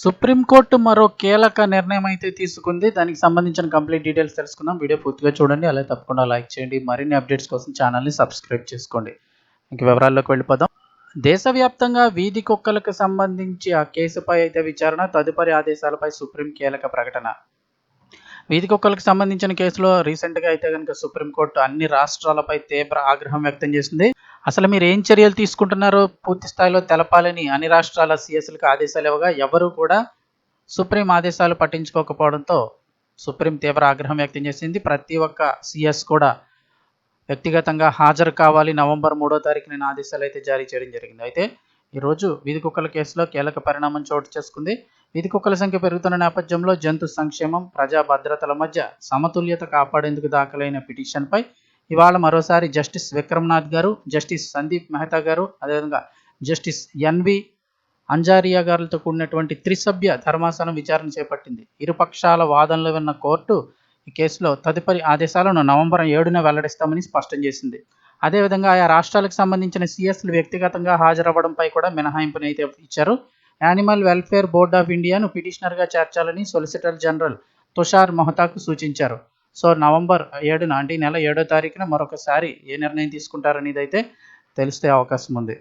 Supreme court మరో కీలక నిర్ణయం అయితే తీసుకుంది. దానికి సంబంధించిన కంప్లీట్ డీటెయిల్స్ తెలుసుకుందాం. వీడియో పూర్తిగా చూడండి. అలాగే తప్పకుండా లైక్ చేయండి. మరిన్ని అప్డేట్స్ కోసం ఛానల్ని సబ్స్క్రైబ్ చేసుకోండి. ఇంక వివరాల్లోకి వెళ్ళిపోదాం. దేశవ్యాప్తంగా వీధి కుక్కలకు సంబంధించి ఆ కేసుపై అయితే విచారణ తదుపరి ఆదేశాలపై సుప్రీం కీలక ప్రకటన. వీధి కుక్కలకు సంబంధించిన కేసులో రీసెంట్గా అయితే కనుక సుప్రీంకోర్టు అన్ని రాష్ట్రాలపై తీవ్ర ఆగ్రహం వ్యక్తం చేసింది. అసలు మీరు ఏం చర్యలు తీసుకుంటున్నారో? పూర్తి స్థాయిలో తెలపాలని అన్ని రాష్ట్రాల సిఎస్లకు ఆదేశాలు ఇవ్వగా ఎవరూ కూడా సుప్రీం ఆదేశాలు పట్టించుకోకపోవడంతో సుప్రీం తీవ్ర ఆగ్రహం వ్యక్తం చేసింది. ప్రతి ఒక్క సిఎస్ కూడా వ్యక్తిగతంగా హాజరు కావాలి. నవంబర్ మూడో తారీఖు నేను ఆదేశాలు అయితే జారీ చేయడం జరిగింది. అయితే ఈరోజు వీధి కుక్కల కేసులో కీలక పరిణామం చోటు చేసుకుంది. వీధి కుక్కల సంఖ్య పెరుగుతున్న నేపథ్యంలో జంతు సంక్షేమం ప్రజా భద్రతల మధ్య సమతుల్యత కాపాడేందుకు దాఖలైన పిటిషన్పై ఇవాళ మరోసారి జస్టిస్ విక్రమ్నాథ్ గారు జస్టిస్ సందీప్ మెహతా గారు అదేవిధంగా జస్టిస్ ఎన్వి అంజారియా గారులతో కూడినటువంటి త్రిసభ్య ధర్మాసనం విచారణ చేపట్టింది. ఇరుపక్షాల వాదనలు విన్న కోర్టు ఈ కేసులో తదుపరి ఆదేశాలను నవంబర్ ఏడున వెల్లడిస్తామని స్పష్టం చేసింది. అదేవిధంగా ఆయా రాష్ట్రాలకు సంబంధించిన సిఎస్లు వ్యక్తిగతంగా హాజరవ్వడంపై కూడా మినహాయింపుని అయితే ఇచ్చారు. యానిమల్ వెల్ఫేర్ బోర్డ్ ఆఫ్ ఇండియాను పిటిషనర్గా చేర్చాలని సొలిసిటర్ జనరల్ తుషార్ మొహతాకు సూచించారు. సో నవంబర్ ఏడున అంటే ఈ నెల ఏడో తారీఖున మరొకసారి ఏ నిర్ణయం తీసుకుంటారనేది అయితే తెలిసే అవకాశం ఉంది.